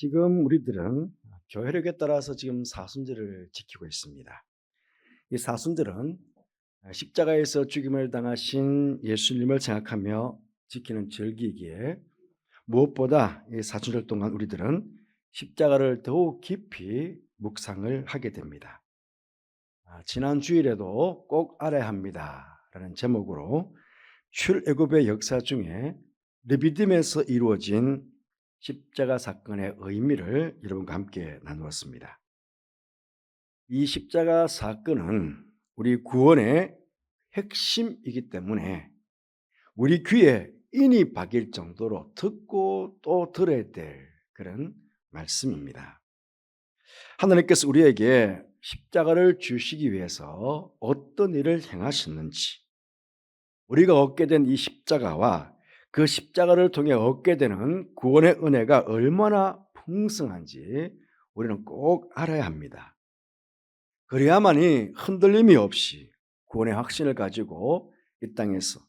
지금 우리들은 교회력에 따라서 지금 사순절을 지키고 있습니다. 이 사순절은 십자가에서 죽임을 당하신 예수님을 생각하며 지키는 절기이기에 무엇보다 이 사순절 동안 우리들은 십자가를 더욱 깊이 묵상을 하게 됩니다. 아, 지난 주일에도 꼭 알아야 합니다라는 제목으로 출애굽의 역사 중에 르비딤에서 이루어진 십자가 사건의 의미를 여러분과 함께 나누었습니다. 이 십자가 사건은 우리 구원의 핵심이기 때문에 우리 귀에 인이 박일 정도로 듣고 또 들어야 될 그런 말씀입니다. 하나님께서 우리에게 십자가를 주시기 위해서 어떤 일을 행하셨는지, 우리가 얻게 된 이 십자가와 그 십자가를 통해 얻게 되는 구원의 은혜가 얼마나 풍성한지 우리는 꼭 알아야 합니다. 그래야만이 흔들림이 없이 구원의 확신을 가지고 이 땅에서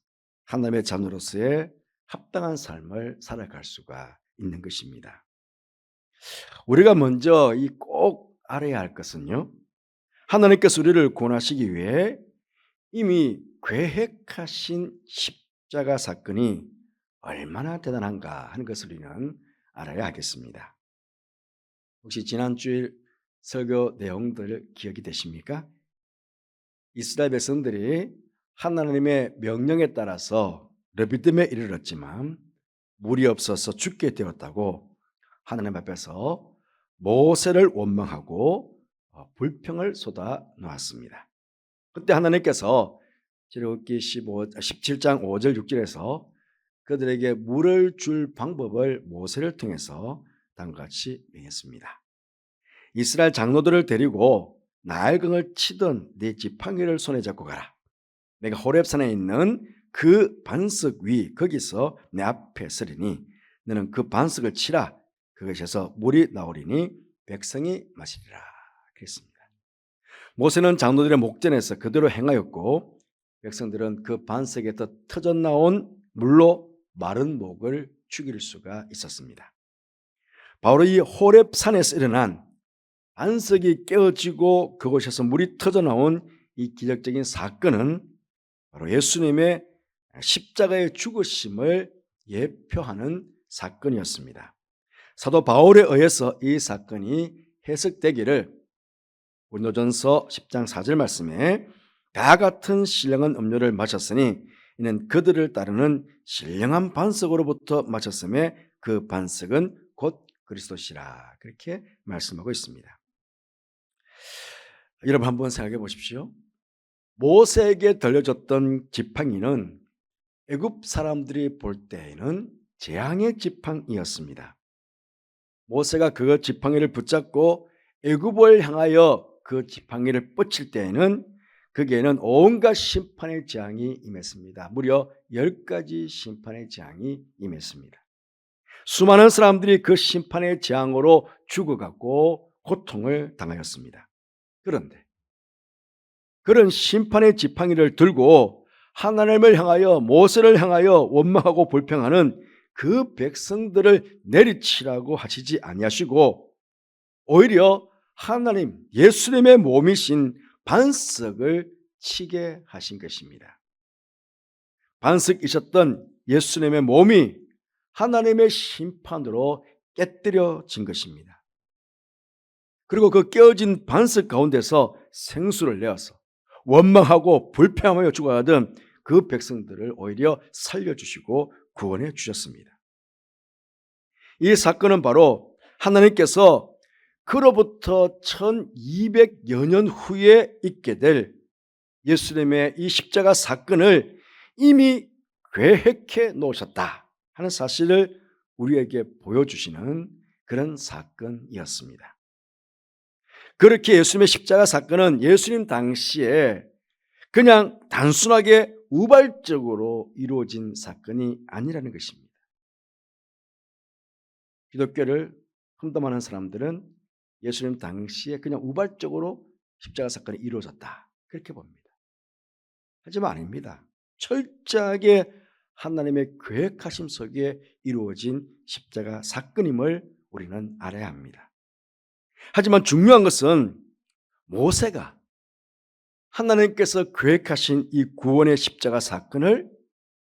하나님의 자녀로서의 합당한 삶을 살아갈 수가 있는 것입니다. 우리가 먼저 이 꼭 알아야 할 것은요. 하나님께서 우리를 구원하시기 위해 이미 계획하신 십자가 사건이 얼마나 대단한가 하는 것을 우리는 알아야 하겠습니다. 혹시 지난주일 설교 내용들 기억이 되십니까? 이스라엘 백성들이 하나님의 명령에 따라서 르비딤에 이르렀지만 물이 없어서 죽게 되었다고 하나님 앞에서 모세를 원망하고 어, 불평을 쏟아 놓았습니다. 그때 하나님께서 출애굽기 15, 17장 5절 6절에서 그들에게 물을 줄 방법을 모세를 통해서 다음과 같이 명했습니다. 이스라엘 장로들을 데리고 나일강을 치던 네 지팡이를 손에 잡고 가라. 내가 호렙산에 있는 그 반석 위 거기서 내 앞에 서리니 너는 그 반석을 치라. 그것에서 물이 나오리니 백성이 마시리라. 그랬습니다. 모세는 장로들의 목전에서 그대로 행하였고 백성들은 그 반석에서 터져 나온 물로 마른 목을 죽일 수가 있었습니다. 바로 이 호렙산에서 일어난 안석이 깨어지고 그곳에서 물이 터져 나온 이 기적적인 사건은 바로 예수님의 십자가의 죽으심을 예표하는 사건이었습니다. 사도 바울에 의해서 이 사건이 해석되기를 고린도전서 10장 4절 말씀에 다 같은 신령한 음료를 마셨으니 이는 그들을 따르는 신령한 반석으로부터 마셨음에 그 반석은 곧 그리스도시라 그렇게 말씀하고 있습니다. 여러분 한번 생각해 보십시오. 모세에게 들려줬던 지팡이는 애굽 사람들이 볼 때에는 재앙의 지팡이였습니다. 모세가 그 지팡이를 붙잡고 애굽을 향하여 그 지팡이를 뻗칠 때에는 거기에는 온갖 심판의 재앙이 임했습니다. 무려 열 가지 심판의 재앙이 임했습니다. 수많은 사람들이 그 심판의 재앙으로 죽어갔고 고통을 당하였습니다. 그런데 그런 심판의 지팡이를 들고 하나님을 향하여 모세를 향하여 원망하고 불평하는 그 백성들을 내리치라고 하시지 아니하시고 오히려 하나님 예수님의 몸이신 반석을 치게 하신 것입니다. 반석이셨던 예수님의 몸이 하나님의 심판으로 깨뜨려진 것입니다. 그리고 그 깨어진 반석 가운데서 생수를 내어서 원망하고 불평하며 죽어가던 그 백성들을 오히려 살려주시고 구원해 주셨습니다. 이 사건은 바로 하나님께서 그로부터 1200여 년 후에 있게 될 예수님의 이 십자가 사건을 이미 계획해 놓으셨다 하는 사실을 우리에게 보여주시는 그런 사건이었습니다. 그렇게 예수님의 십자가 사건은 예수님 당시에 그냥 단순하게 우발적으로 이루어진 사건이 아니라는 것입니다. 기독교를 험담하는 사람들은 예수님 당시에 그냥 우발적으로 십자가 사건이 이루어졌다. 그렇게 봅니다. 하지만 아닙니다. 철저하게 하나님의 계획하심 속에 이루어진 십자가 사건임을 우리는 알아야 합니다. 하지만 중요한 것은 모세가 하나님께서 계획하신 이 구원의 십자가 사건을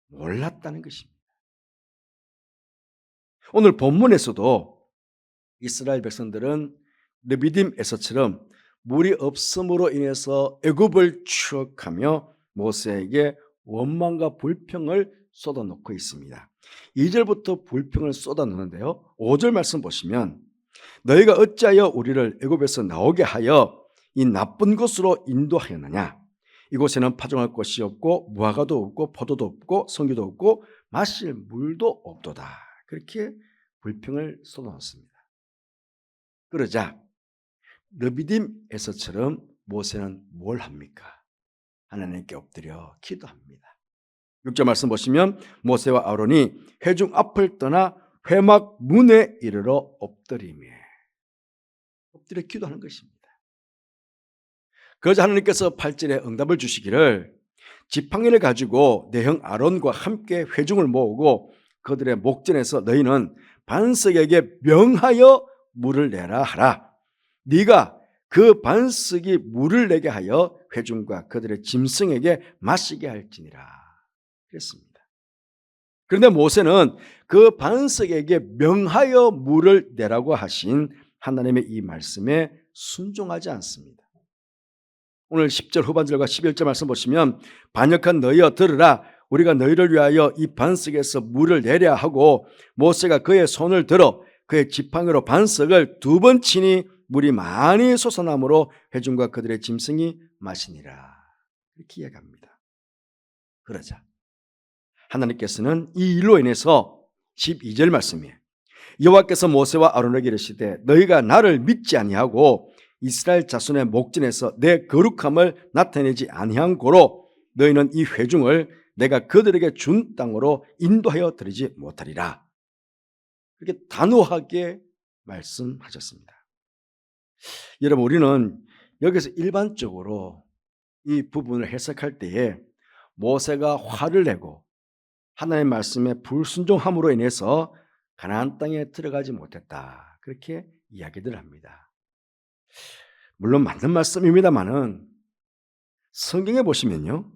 몰랐다는 것입니다. 오늘 본문에서도 이스라엘 백성들은 느비딤 에서처럼 물이 없음으로 인해서 애굽을 추억하며 모세에게 원망과 불평을 쏟아놓고 있습니다. 2절부터 불평을 쏟아놓는데요. 5절 말씀 보시면 너희가 어찌하여 우리를 애굽에서 나오게 하여 이 나쁜 곳으로 인도하였느냐 이곳에는 파종할 곳이 없고 무화과도 없고 포도도 없고 성기도 없고 마실 물도 없도다. 그렇게 불평을 쏟아놓습니다. 그러자 느비딤 에서처럼 모세는 뭘 합니까? 하나님께 엎드려 기도합니다. 6절 말씀 보시면 모세와 아론이 회중 앞을 떠나 회막 문에 이르러 엎드리며 엎드려 기도하는 것입니다. 그러자 하나님께서 8절에 응답을 주시기를 지팡이를 가지고 내 형 아론과 함께 회중을 모으고 그들의 목전에서 너희는 반석에게 명하여 물을 내라 하라. 네가 그 반석이 물을 내게 하여 회중과 그들의 짐승에게 마시게 할지니라. 그랬습니다. 그런데 모세는 그 반석에게 명하여 물을 내라고 하신 하나님의 이 말씀에 순종하지 않습니다. 오늘 10절 후반절과 11절 말씀 보시면 반역한 너희여 들으라 우리가 너희를 위하여 이 반석에서 물을 내려 하고 모세가 그의 손을 들어 그의 지팡이로 반석을 두 번 치니 물이 많이 솟아나므로 회중과 그들의 짐승이 마시니라 이렇게 이야기합니다. 그러자 하나님께서는 이 일로 인해서 12절 말씀이에요. 여호와께서 모세와 아론에게 이르시되 너희가 나를 믿지 아니하고 이스라엘 자손의 목전에서 내 거룩함을 나타내지 아니한 고로 너희는 이 회중을 내가 그들에게 준 땅으로 인도하여 드리지 못하리라. 그렇게 단호하게 말씀하셨습니다. 여러분 우리는 여기서 일반적으로 이 부분을 해석할 때에 모세가 화를 내고 하나님의 말씀에 불순종함으로 인해서 가나안 땅에 들어가지 못했다. 그렇게 이야기들 합니다. 물론 맞는 말씀입니다만은 성경에 보시면요.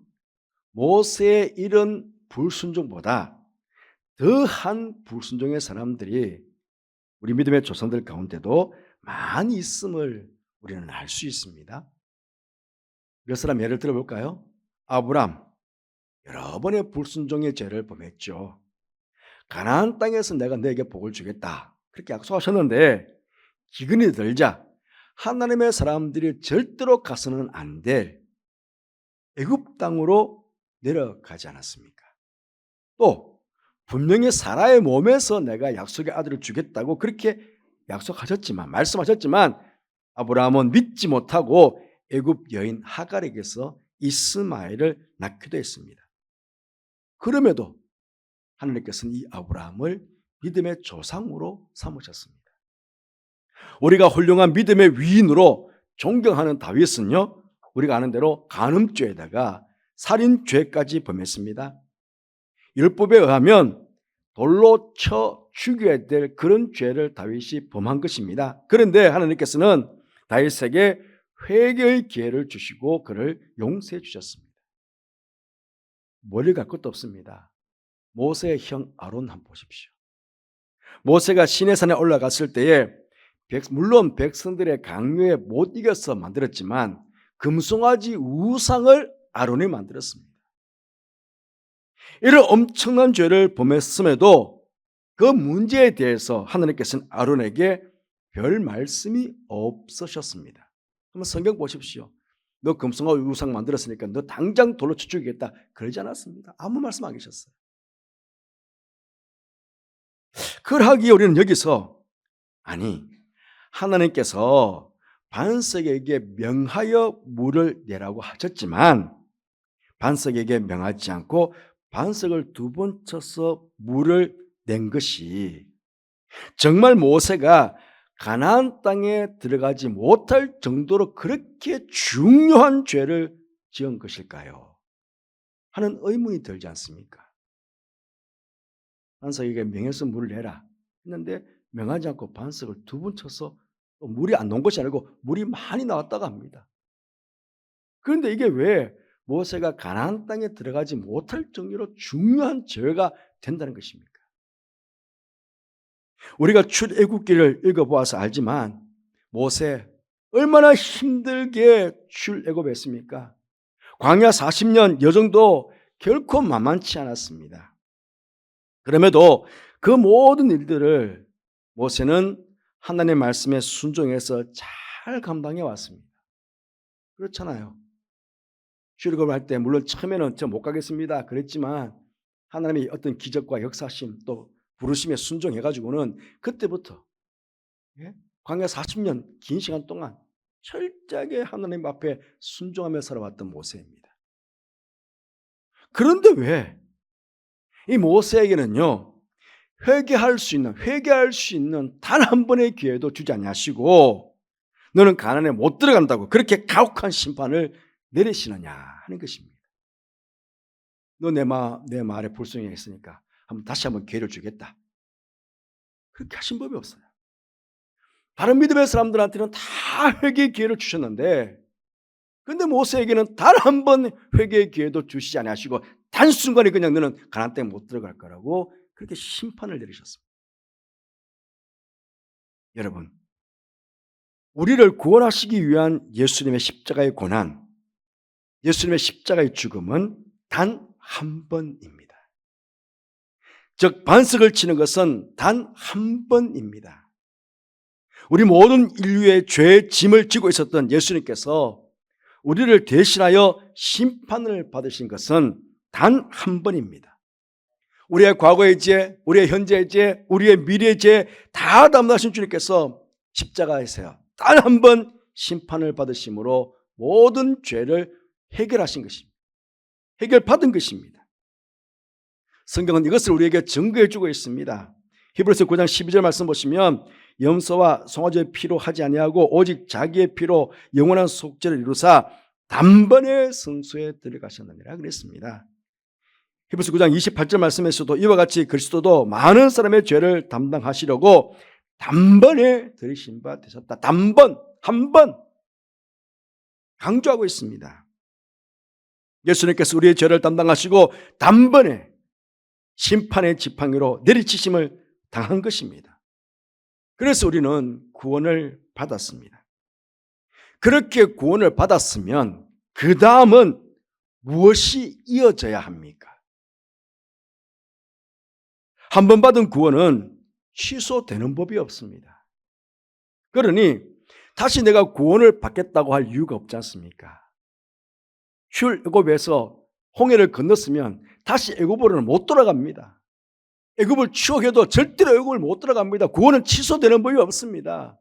모세의 이런 불순종보다 더한 불순종의 사람들이 우리 믿음의 조상들 가운데도 많이 있음을 우리는 알 수 있습니다. 몇 사람 예를 들어볼까요? 아브람 여러 번의 불순종의 죄를 범했죠. 가나안 땅에서 내가 너에게 복을 주겠다. 그렇게 약속하셨는데 기근이 들자 하나님의 사람들이 절대로 가서는 안 될 애굽 땅으로 내려가지 않았습니까? 또 분명히 사라의 몸에서 내가 약속의 아들을 주겠다고 그렇게 약속하셨지만 말씀하셨지만 아브라함은 믿지 못하고 애굽 여인 하갈에게서 이스마엘을 낳기도 했습니다. 그럼에도 하나님께서는 이 아브라함을 믿음의 조상으로 삼으셨습니다. 우리가 훌륭한 믿음의 위인으로 존경하는 다윗은요, 우리가 아는 대로 간음죄에다가 살인죄까지 범했습니다. 율법에 의하면 돌로 쳐 죽여야 될 그런 죄를 다윗이 범한 것입니다. 그런데 하나님께서는 다윗에게 회개의 기회를 주시고 그를 용서해 주셨습니다. 머리 갈 것도 없습니다. 모세의 형 아론 한번 보십시오. 모세가 시내산에 올라갔을 때에 물론 백성들의 강요에 못 이겨서 만들었지만 금송아지 우상을 아론이 만들었습니다. 이런 엄청난 죄를 범했음에도 그 문제에 대해서 하나님께서는 아론에게 별 말씀이 없으셨습니다. 한번 성경 보십시오. 너 금송아지 우상 만들었으니까 너 당장 돌로 쳐 죽이겠다. 그러지 않았습니다. 아무 말씀 안 계셨어요. 그걸 하기에 우리는 여기서 아니 하나님께서 반석에게 명하여 물을 내라고 하셨지만 반석에게 명하지 않고 반석을 두 번 쳐서 물을 낸 것이 정말 모세가 가나안 땅에 들어가지 못할 정도로 그렇게 중요한 죄를 지은 것일까요? 하는 의문이 들지 않습니까? 반석에게 명해서 물을 내라 했는데 명하지 않고 반석을 두 번 쳐서 또 물이 안 나온 것이 아니고 물이 많이 나왔다고 합니다. 그런데 이게 왜 모세가 가나안 땅에 들어가지 못할 정도로 중요한 죄가 된다는 것입니까? 우리가 출애굽기를 읽어보아서 알지만 모세 얼마나 힘들게 출애굽했습니까? 광야 40년 여정도 결코 만만치 않았습니다. 그럼에도 그 모든 일들을 모세는 하나님의 말씀에 순종해서 잘 감당해 왔습니다. 그렇잖아요. 출애굽을 할 때 물론 처음에는 저 못 가겠습니다. 그랬지만 하나님의 어떤 기적과 역사심 또 부르심에 순종해 가지고는 그때부터 예? 광야 40년 긴 시간 동안 철저하게 하나님 앞에 순종하며 살아왔던 모세입니다. 그런데 왜 이 모세에게는요 회개할 수 있는 회개할 수 있는 단 한 번의 기회도 주지 아니하시고 너는 가난에 못 들어간다고 그렇게 가혹한 심판을 내리시느냐 하는 것입니다. 너 내 말, 내 말에 불순종했으니까 한번 다시 한번 기회를 주겠다. 그렇게 하신 법이 없어요. 다른 믿음의 사람들한테는 다 회개의 기회를 주셨는데 근데 모세에게는 단 한 번 회개의 기회도 주시지 아니하시고 단순간에 그냥 너는 가나안 땅에 못 들어갈 거라고 그렇게 심판을 내리셨습니다. 여러분, 우리를 구원하시기 위한 예수님의 십자가의 고난, 예수님의 십자가의 죽음은 단 한 번입니다. 즉 반석을 치는 것은 단 한 번입니다. 우리 모든 인류의 죄의 짐을 지고 있었던 예수님께서 우리를 대신하여 심판을 받으신 것은 단 한 번입니다. 우리의 과거의 죄, 우리의 현재의 죄, 우리의 미래의 죄 다 담당하신 주님께서 십자가에서요. 단한 번 심판을 받으심으로 모든 죄를 해결하신 것입니다. 해결받은 것입니다. 성경은 이것을 우리에게 증거해 주고 있습니다. 히브리서 9장 12절 말씀 보시면 염소와 송아지의 피로 하지 아니하고 오직 자기의 피로 영원한 속죄를 이루사 단번에 성소에 들어가셨느니라 그랬습니다. 히브리서 9장 28절 말씀에서도 이와 같이 그리스도도 많은 사람의 죄를 담당하시려고 단번에 들이신 바 되셨다. 단번, 한 번 강조하고 있습니다. 예수님께서 우리의 죄를 담당하시고 단번에 심판의 지팡이로 내리치심을 당한 것입니다. 그래서 우리는 구원을 받았습니다. 그렇게 구원을 받았으면 그 다음은 무엇이 이어져야 합니까? 한 번 받은 구원은 취소되는 법이 없습니다. 그러니 다시 내가 구원을 받겠다고 할 이유가 없지 않습니까? 출애굽에서 홍해를 건넜으면 다시 애굽으로는 못 돌아갑니다. 애굽을 추억해도 절대로 애굽을 못 돌아갑니다. 구원은 취소되는 법이 없습니다.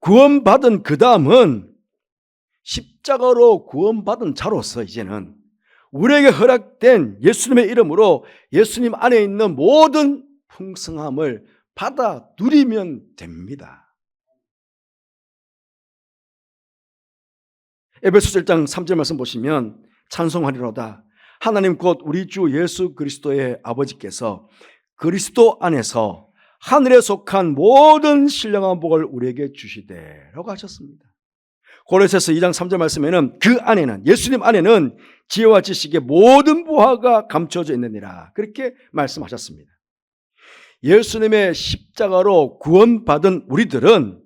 구원받은 그 다음은 십자가로 구원받은 자로서 이제는 우리에게 허락된 예수님의 이름으로 예수님 안에 있는 모든 풍성함을 받아 누리면 됩니다. 에베소 1장 3절 말씀 보시면 찬송하리로다. 하나님 곧 우리 주 예수 그리스도의 아버지께서 그리스도 안에서 하늘에 속한 모든 신령한 복을 우리에게 주시되라고 하셨습니다. 고레스서 2장 3절 말씀에는 그 안에는 예수님 안에는 지혜와 지식의 모든 부하가 감춰져 있느니라 그렇게 말씀하셨습니다. 예수님의 십자가로 구원받은 우리들은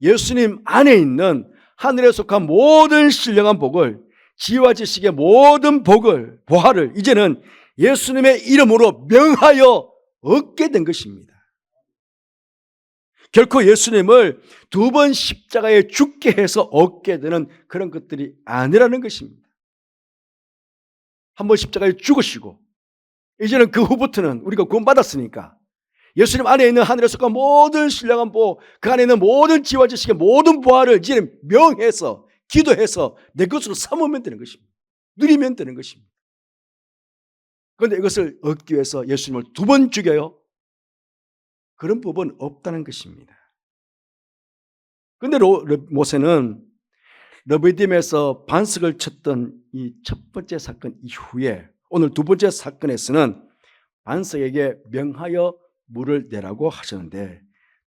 예수님 안에 있는 하늘에 속한 모든 신령한 복을 지혜와 지식의 모든 복을 보화를 이제는 예수님의 이름으로 명하여 얻게 된 것입니다. 결코 예수님을 두 번 십자가에 죽게 해서 얻게 되는 그런 것들이 아니라는 것입니다. 한 번 십자가에 죽으시고 이제는 그 후부터는 우리가 구원받았으니까 예수님 안에 있는 하늘에 속한 모든 신령한 보, 그 안에 있는 모든 지와 지식의 모든 보화를 이제는 명해서 기도해서 내 것으로 삼으면 되는 것입니다. 누리면 되는 것입니다. 그런데 이것을 얻기 위해서 예수님을 두 번 죽여요. 그런 법은 없다는 것입니다. 그런데 모세는 러비딤에서 반석을 쳤던 이 첫 번째 사건 이후에 오늘 두 번째 사건에서는 반석에게 명하여 물을 내라고 하셨는데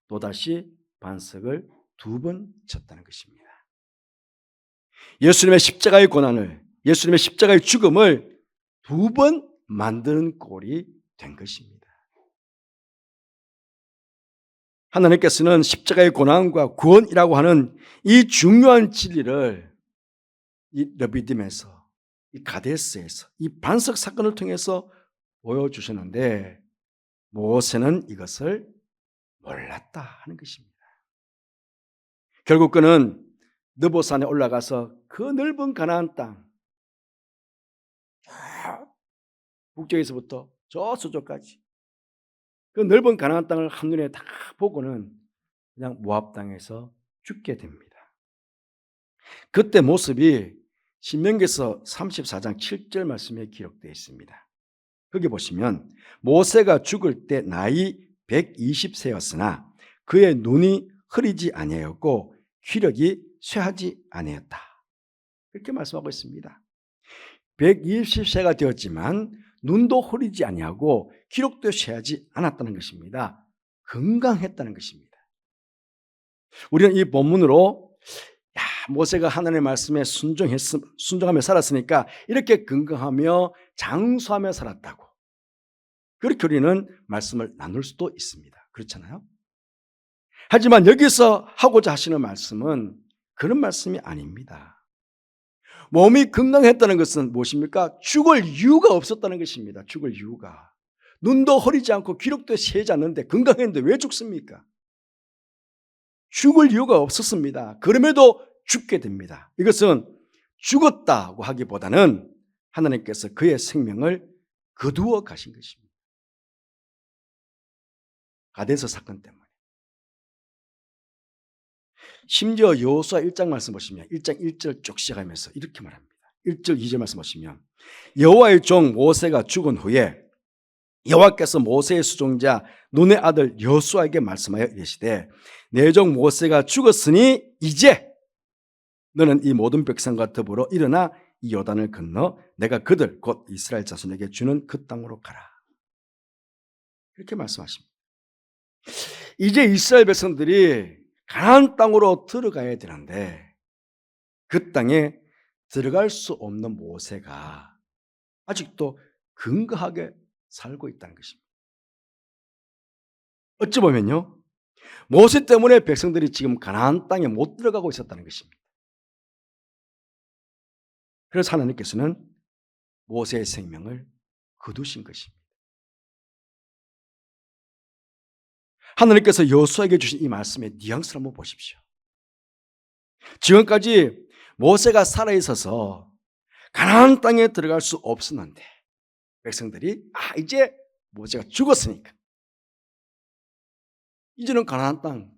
또다시 반석을 두 번 쳤다는 것입니다. 예수님의 십자가의 고난을 예수님의 십자가의 죽음을 두 번 만드는 꼴이 된 것입니다. 하나님께서는 십자가의 고난과 구원이라고 하는 이 중요한 진리를 이 러비딤에서 이 가데스에서 이 반석 사건을 통해서 보여주셨는데 모세는 이것을 몰랐다 하는 것입니다. 결국 그는 느보산에 올라가서 그 넓은 가나안 땅 북쪽에서부터 저 서쪽까지 그 넓은 가나안 땅을 한눈에 다 보고는 그냥 모압 땅에서 죽게 됩니다. 그때 모습이 신명기서 34장 7절 말씀에 기록되어 있습니다. 거기 보시면 모세가 죽을 때 나이 120세였으나 그의 눈이 흐리지 아니하였고 기력이 쇠하지 아니었다. 이렇게 말씀하고 있습니다. 120세가 되었지만 눈도 흐리지 아니하고 기록도 쇠하지 않았다는 것입니다. 건강했다는 것입니다. 우리는 이 본문으로 야, 모세가 하나님의 말씀에 순종했 순종하며 살았으니까 이렇게 건강하며 장수하며 살았다고. 그렇게 우리는 말씀을 나눌 수도 있습니다. 그렇잖아요? 하지만 여기서 하고자 하시는 말씀은 그런 말씀이 아닙니다. 몸이 건강했다는 것은 무엇입니까? 죽을 이유가 없었다는 것입니다. 죽을 이유가. 눈도 흐리지 않고 기력도 세지 않는데 건강했는데 왜 죽습니까? 죽을 이유가 없었습니다. 그럼에도 죽게 됩니다. 이것은 죽었다고 하기보다는 하나님께서 그의 생명을 거두어 가신 것입니다. 가데서 사건 때문에. 심지어 여호수아 1장 말씀 보시면 1장 1절 쭉 시작하면서 이렇게 말합니다. 1절 2절 말씀 보시면 여호와의 종 모세가 죽은 후에 여호와께서 모세의 수종자 눈의 아들 여호수아에게 말씀하여 이르시되 내 종 모세가 죽었으니 이제 너는 이 모든 백성과 더불어 일어나 이 요단을 건너 내가 그들 곧 이스라엘 자손에게 주는 그 땅으로 가라. 이렇게 말씀하십니다. 이제 이스라엘 백성들이 가나안 땅으로 들어가야 되는데 그 땅에 들어갈 수 없는 모세가 아직도 근거하게 살고 있다는 것입니다. 어찌 보면요. 모세 때문에 백성들이 지금 가나안 땅에 못 들어가고 있었다는 것입니다. 그래서 하나님께서는 모세의 생명을 거두신 것입니다. 하나님께서 여호수아에게 주신 이 말씀의 뉘앙스를 한번 보십시오. 지금까지 모세가 살아 있어서 가나안 땅에 들어갈 수 없었는데 백성들이 아 이제 모세가 죽었으니까 이제는 가나안 땅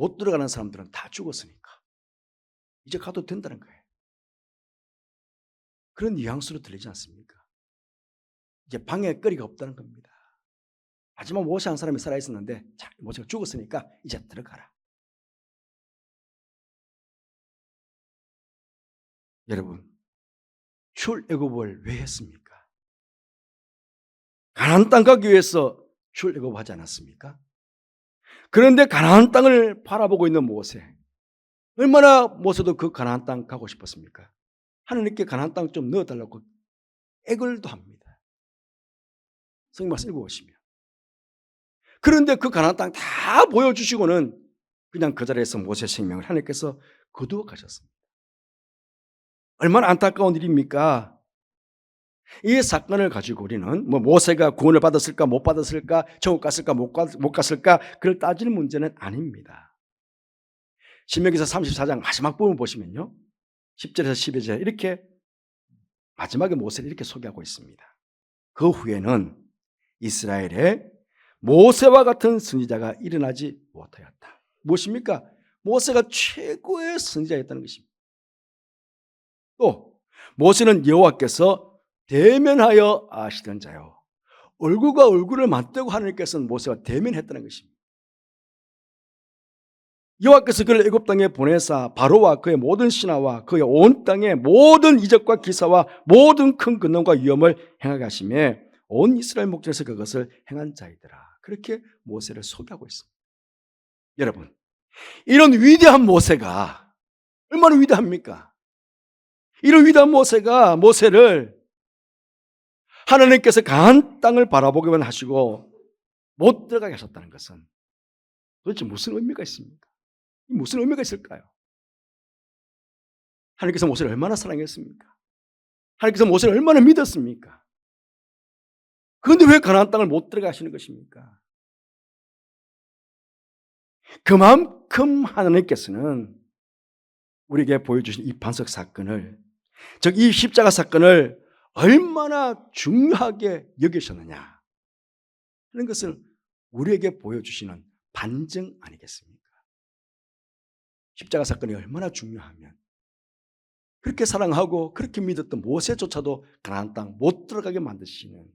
못 들어가는 사람들은 다 죽었으니까 이제 가도 된다는 거예요. 그런 뉘앙스로 들리지 않습니까? 이제 방에 거리가 없다는 겁니다. 하지만 모세 한 사람이 살아 있었는데 자, 모세가 죽었으니까 이제 들어가라. 여러분, 출애굽을 왜 했습니까? 가나안 땅 가기 위해서 출애굽하지 않았습니까? 그런데 가나안 땅을 바라보고 있는 모세, 얼마나 모세도 그 가나안 땅 가고 싶었습니까? 하나님께 가나안 땅 좀 넣어달라고 애걸도 합니다. 성경 말씀 읽어보시면. 그런데 그 가나안 땅 다 보여주시고는 그냥 그 자리에서 모세 생명을 하나님께서 거두어 가셨습니다. 얼마나 안타까운 일입니까? 이 사건을 가지고 우리는 뭐 모세가 구원을 받았을까 못 받았을까 천국 갔을까 못, 못 갔을까 그걸 따질 문제는 아닙니다. 신명기서 34장 마지막 부분 보시면요. 10절에서 12절 이렇게 마지막에 모세를 이렇게 소개하고 있습니다. 그 후에는 이스라엘의 모세와 같은 선지자가 일어나지 못하였다. 무엇입니까? 모세가 최고의 선지자였다는 것입니다. 또 모세는 여호와께서 대면하여 아시던 자요. 얼굴과 얼굴을 맞대고 하나님께서는 모세와 대면했다는 것입니다. 여호와께서 그를 애굽 땅에 보내사 바로와 그의 모든 신하와 그의 온 땅의 모든 이적과 기사와 모든 큰 근원과 위험을 행하게 하심에 온 이스라엘 목전에서 그것을 행한 자이더라. 그렇게 모세를 소개하고 있습니다. 여러분, 이런 위대한 모세가 얼마나 위대합니까? 이런 위대한 모세가 모세를 하나님께서 강한 땅을 바라보기만 하시고 못 들어가게 하셨다는 것은 도대체 무슨 의미가 있습니까? 무슨 의미가 있을까요? 하나님께서 모세를 얼마나 사랑했습니까? 하나님께서 모세를 얼마나 믿었습니까? 그런데 왜 가나안 땅을 못 들어가 하시는 것입니까? 그만큼 하나님께서는 우리에게 보여주신 이 반석 사건을 즉 이 십자가 사건을 얼마나 중요하게 여기셨느냐 하는 것을 우리에게 보여주시는 반증 아니겠습니까? 십자가 사건이 얼마나 중요하면 그렇게 사랑하고 그렇게 믿었던 모세조차도 가나안 땅 못 들어가게 만드시는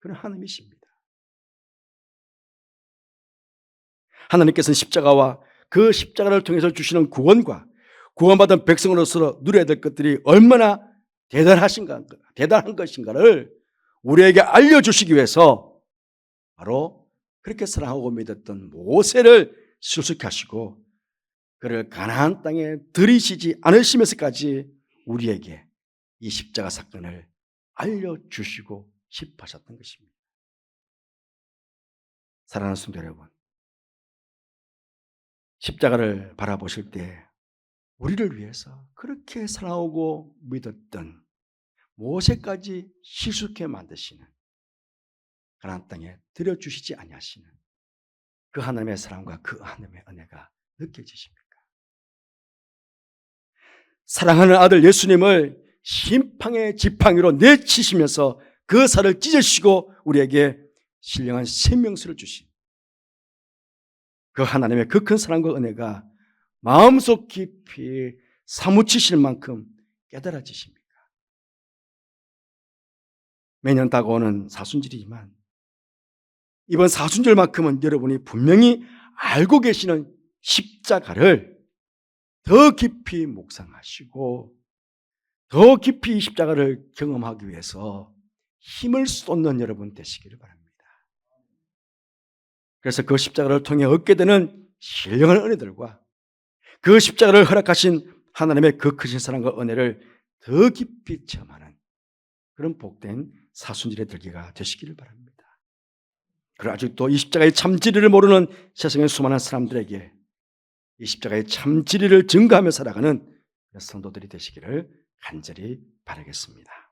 그런 하나님이십니다. 하나님께서는 십자가와 그 십자가를 통해서 주시는 구원과 구원받은 백성으로서 누려야 될 것들이 얼마나 대단하신가, 대단한 것인가를 우리에게 알려주시기 위해서 바로 그렇게 사랑하고 믿었던 모세를 실숙하시고 그를 가나안 땅에 들이시지 않으시면서까지 우리에게 이 십자가 사건을 알려주시고 싶으셨던 것입니다. 사랑하는 성도 여러분, 십자가를 바라보실 때 우리를 위해서 그렇게 사랑하고 믿었던 모세까지 실수케 만드시는 가나안 땅에 들여주시지 아니하시는 그 하나님의 사랑과 그 하나님의 은혜가 느껴지십니까? 사랑하는 아들 예수님을 심판의 지팡이로 내치시면서 그 살을 찢으시고 우리에게 신령한 생명수를 주신 그 하나님의 그 큰 사랑과 은혜가 마음속 깊이 사무치실 만큼 깨달아지십니까? 매년 다가오는 사순절이지만 이번 사순절만큼은 여러분이 분명히 알고 계시는 십자가를 더 깊이 묵상하시고 더 깊이 이 십자가를 경험하기 위해서 힘을 쏟는 여러분 되시기를 바랍니다. 그래서 그 십자가를 통해 얻게 되는 신령한 은혜들과 그 십자가를 허락하신 하나님의 그 크신 사랑과 은혜를 더 깊이 체험하는 그런 복된 사순절의 들기가 되시기를 바랍니다. 그리고 아직도 이 십자가의 참 진리를 모르는 세상의 수많은 사람들에게 이 십자가의 참 진리를 증거하며 살아가는 성도들이 되시기를 간절히 바라겠습니다.